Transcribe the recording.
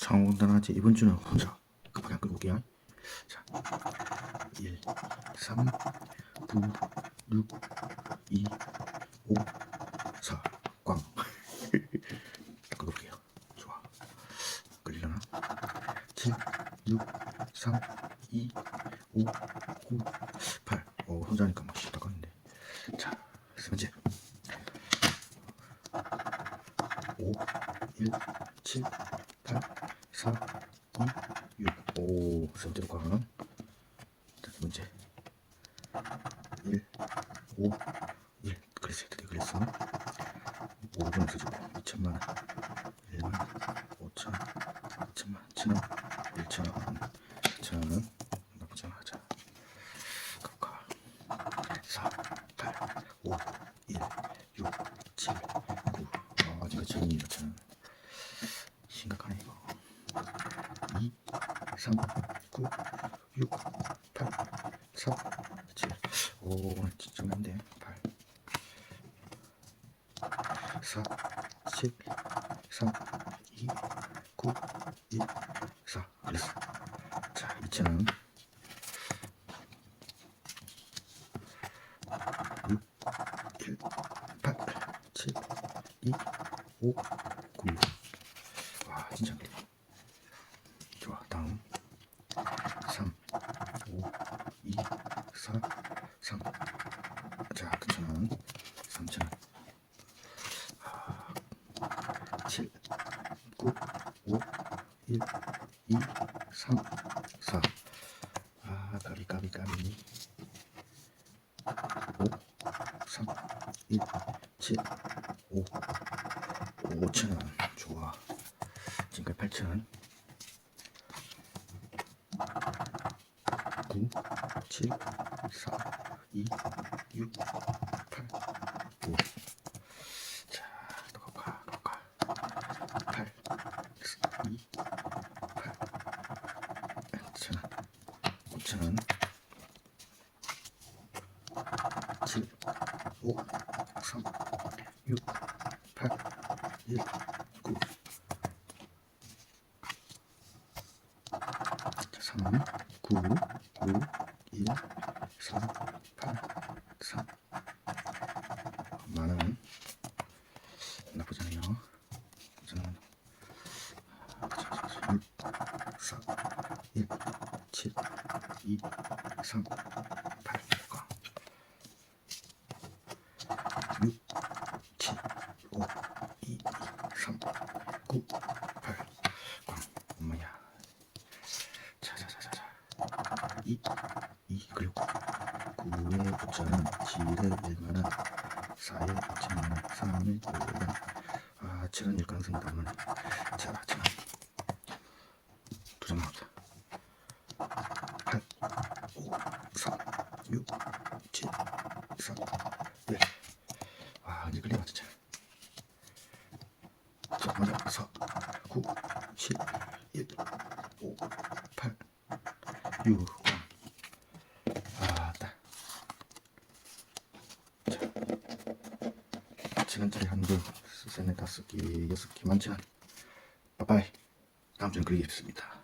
상호단하지 이번 주는 혼자 급하게 안 끌고 올게요. 자, 1, 3, 9, 6, 2, 5, 4, 꽝. 올게요. 좋아. 끌리려나? 7, 6, 3, 2, 5, 9, 8. 어, 혼자니까 막 쉽다 가는데. 자, 세 번째. 5, 1, 7, 8, 4, 2, 6. 오, 세 번째로 꽝. 자, 두 번째. 1, 5, 1. 그랬어요. 드디어 그랬어. 5분 쓰지고 2천만 원. 1만 5천 2천만 원. 1천 원. 1천원. 2천원. 나쁘지 않아. 자, 가볼까. 4, 8, 5, 1, 6, 7, 9. 아, 아직 천원이다, 천 심각하네, 이거. 2, 3, 9, 6, 8, 4, 7. 오, 진짜 많은데. 8, 4, 7, 3, 2, 9, 1, 4. 그랬어. 자, 이체는 6, 1, 8, 7, 2, 5, 9. 와, 진짜 그래. 좋아, 다음. 3, 5, 2, 4, 3. 자, 그치만 3천 7, 9, 5, 1, 2, 3, 4. 아, 까비, 까비, 까비. 5, 3, 1, 7, 5. 5천원. 좋아. 지금까지 8천원. 9, 7, 4, 2, 6, 8, 5. 자, 또 가볼까, 가볼까. 8, 2, 8, 5천원. 5천원. 7, 5, 3, 6, 8, 1, 9. 자, 3, 9, 5, 1, 3, 8, 3. 만원. 나쁘지 않아요. 저는 6, 4, 1, 7, 2, 3, 8. 6, 7, 5, 2, 3, 9, 8. 꽝. 엄마야. 자 자 자 자 자. 2, 2 그리고 9에 9천원, 7에 1만원, 4에 2천만원, 3에 5만원. 아, 7원 일 가능성이 너무네. 자, 자. 두점 나왔다. 8, 5, 4, 6, 7, 4, 1. 와, 이제 끌리마 진짜. 자, 먼저 4, 9, 7, 1, 5, 8, 6. 아, 따. 자, 7원짜리 한 개, 세네 다섯 개, 여섯 개 만천. 빠빠이. 다음 주에 그리겠습니다.